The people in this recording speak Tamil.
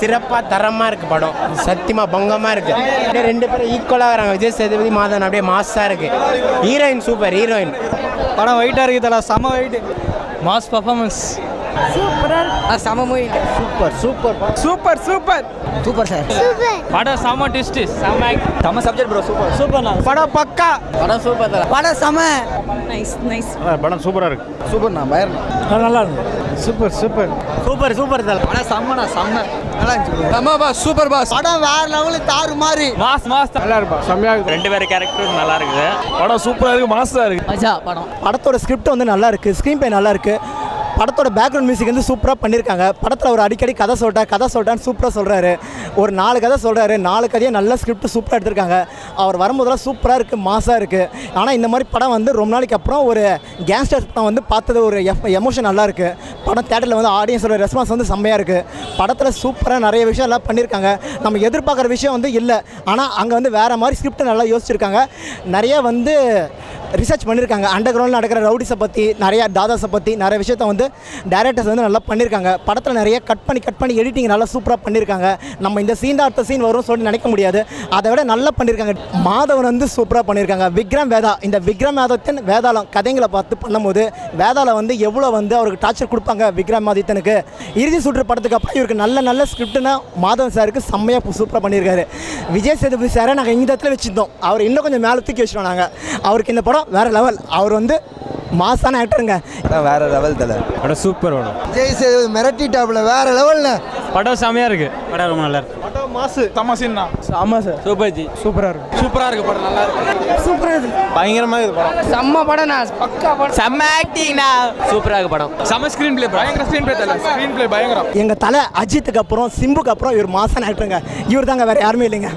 சிறப்பாக தரமாக இருக்குது படம். சத்தியமாக பங்கமாக இருக்குது அப்படியே ரெண்டு பேரும் ஈக்குவலாக வராங்க. விஜய் சேதுபதி மாதவன் அப்படியே மாஸாக இருக்குது ஹீரோயின் சூப்பர் ஹீரோயின் படம் வெயிட்டாக இருக்குது தல. செம வெயிட் மாஸ் பர்ஃபார்மன்ஸ் செம movie super super super super. Super sir. படம் செம ட்விஸ்ட் செம செம சப்ஜெக்ட் ப்ரோ சூப்பர். சூப்பர் படம் பக்கா. படம் சூப்பர் தல படம் செம. நைஸ் நைஸ் படம் சூப்பராக இருக்கு. சூப்பர்ண்ணா பயர்ண்ணா நல்லா இருக்கும் சூப்பர் சூப்பர். சூப்பர் சூப்பர் தலை படம் செம்மண்ணா செம்ம நல்லா இருந்துச்சு செம்ம பாஸ் சூப்பர் பாஸ் படம் வேற லெவலில் தாறு மாதிரி மாஸ் மாஸ். நல்லா இருப்பா செம்மையாக இருக்கு. ரெண்டு பேர் கேரக்டரும் நல்லா இருக்குது. படம் சூப்பராக இருக்கு மாசாக இருக்கு. மஜா படம். படத்தோட ஸ்கிரிப்ட் வந்து நல்லா இருக்குது ஸ்க்ரீன் பிளே நல்லா இருக்குது படத்தோட பேக்ரவுண்ட் மியூசிக் வந்து சூப்பராக பண்ணியிருக்காங்க படத்தில் அவர் அடிக்கடி கதை சொல்கிறேன் கதை சொல்லிட்டான்னு சூப்பராக சொல்கிறாரு ஒரு நாலு கதை சொல்கிறாரு நாலு கதையை நல்ல ஸ்கிரிப்ட் சூப்பராக எடுத்திருக்காங்க. அவர் வரும்போதெல்லாம் சூப்பராக இருக்குது மாசாக இருக்குது ஆனால் இந்த மாதிரி படம் வந்து ரொம்ப நாளைக்கு அப்புறம் ஒரு கேங்ஸ்டர் படம் வந்து பார்த்தது ஒரு எஃப் எமோஷன் நல்லா இருக்குது படம் தேட்டரில் வந்து ஆடியன்ஸோட ரெஸ்பான்ஸ் வந்து செம்மையாக இருக்குது படத்தில் சூப்பராக நிறைய விஷயம் எல்லாம் பண்ணியிருக்காங்க நம்ம எதிர்பார்க்குற விஷயம் வந்து இல்லை. ஆனால் அங்கே வந்து வேறு மாதிரி ஸ்கிரிப்டை நல்லா யோசிச்சிருக்காங்க. நிறைய வந்து ரிசர்ச் பண்ணியிருக்காங்க அண்டர் கிரவுண்டில் நடக்கிற ரவுடிஸை பற்றி நிறையா தாதாஸை பற்றி நிறைய விஷயத்த வந்து டேரக்டர்ஸ் வந்து நல்லா பண்ணியிருக்காங்க படத்தில் நிறைய கட் பண்ணி கட் பண்ணி எடிட்டிங் நல்லா சூப்பராக பண்ணியிருக்காங்க நம்ம இந்த சீன் அடுத்த சீன் வரும் சொல்லி நினைக்க முடியாது. அதை விட நல்லா பண்ணியிருக்காங்க மாதவன் வந்து சூப்பராக பண்ணியிருக்காங்க விக்ரம் வேதா. இந்த விக்ரம் வேதத்தின் வேதாளம் கதைங்களை பார்த்து பண்ணும்போது வேதாளம் வந்து எவ்வளோ வந்து அவருக்கு டார்ச்சர் கொடுப்பாங்க விக்ரம் ஆதித்தனுக்கு இறுதி சுற்று படத்துக்கு அப்புறம் இவருக்கு நல்ல நல்ல ஸ்கிரிப்ட்னா மாதவன் சாருக்கு செம்மையாக சூப்பராக பண்ணியிருக்காரு விஜய் சேதுபதி சாரை நாங்கள் இந்த இடத்துல வச்சுருந்தோம். அவர் இன்னும் கொஞ்சம் மேலே தூக்கி வச்சிட்டோம் நாங்கள் அவருக்கு இந்த படம் வேறு லெவல் அவர் வந்து மாசான ஆக்டருங்க வேற லெவல் தல சூப்பர் படம். ஜெய் சேது மிரட்டிட்டாப்ல வேற லெவல்ல படம் செமையா இருக்கு. படம் ரொம்ப நல்லா இருக்கு. படம் மாசு. தமாசின்னா ஆமாம் சார். Super G. சூப்பராக இருக்கு. சூப்பராக இருக்கு படம் நல்லா இருக்கு. பயங்கரமாக இது படம். செம்ம படம் நான் பக்கா படம். செம்ம ஆக்டிங்ண்ணா சூப்பராக இருக்கு படம். செம ஸ்க்ரீன் பிளே பயங்கர ஸ்க்ரீன் பிளே தல. ஸ்க்ரீன் பிளே பயங்கரம். எங்கள் தலை அஜித்துக்கு அப்புறம் சிம்புக்கு அப்புறம் இவர் மாசான ஆக்டருங்க இவர் தாங்க வேறு யாருமே இல்லைங்க.